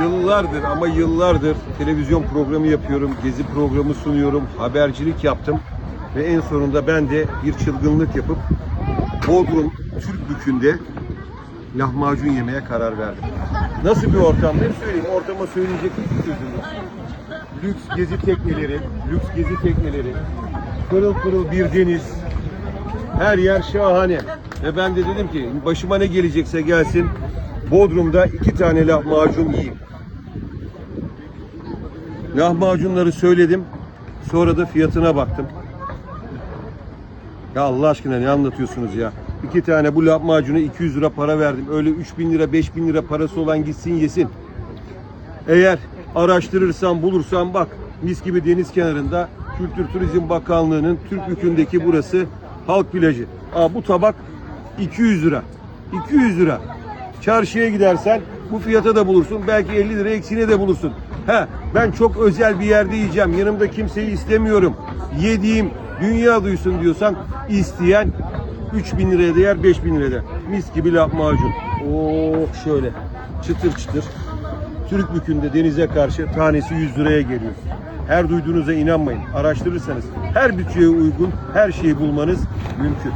Yıllardır ama yıllardır televizyon programı yapıyorum, gezi programı sunuyorum, habercilik yaptım. Ve en sonunda ben de bir çılgınlık yapıp Bodrum Türkbükü'nde lahmacun yemeye karar verdim. Nasıl bir ortam? Ne söyleyeyim? Ortama söyleyecek hiçbir sözüm yok. Lüks gezi tekneleri, lüks gezi tekneleri, pırıl pırıl bir deniz, her yer şahane. Ve ben de dedim ki başıma ne gelecekse gelsin. Bodrum'da iki tane lahmacun yiyeyim. Lahmacunları söyledim. Sonra da fiyatına baktım. Ya Allah aşkına ne anlatıyorsunuz ya? İki tane bu lahmacuna 200 lira para verdim. Öyle 3000 lira 5000 lira parası olan gitsin yesin. Eğer araştırırsan bulursan bak mis gibi deniz kenarında Kültür Turizm Bakanlığı'nın Türkbükü'ndeki burası halk plajı. Aa, bu tabak 200 lira. 200 lira. Çarşıya gidersen bu fiyata da bulursun. Belki 50 lira eksiğine de bulursun. He, ben çok özel bir yerde yiyeceğim. Yanımda kimseyi istemiyorum. Yediğim dünya duysun diyorsan isteyen 3000 liraya değer 5000 liraya değer. Mis gibi lahmacun. Oh şöyle çıtır çıtır. Türkbükü'nde denize karşı tanesi 100 liraya geliyor. Her duyduğunuza inanmayın. Araştırırsanız her bütçeye uygun her şeyi bulmanız mümkün.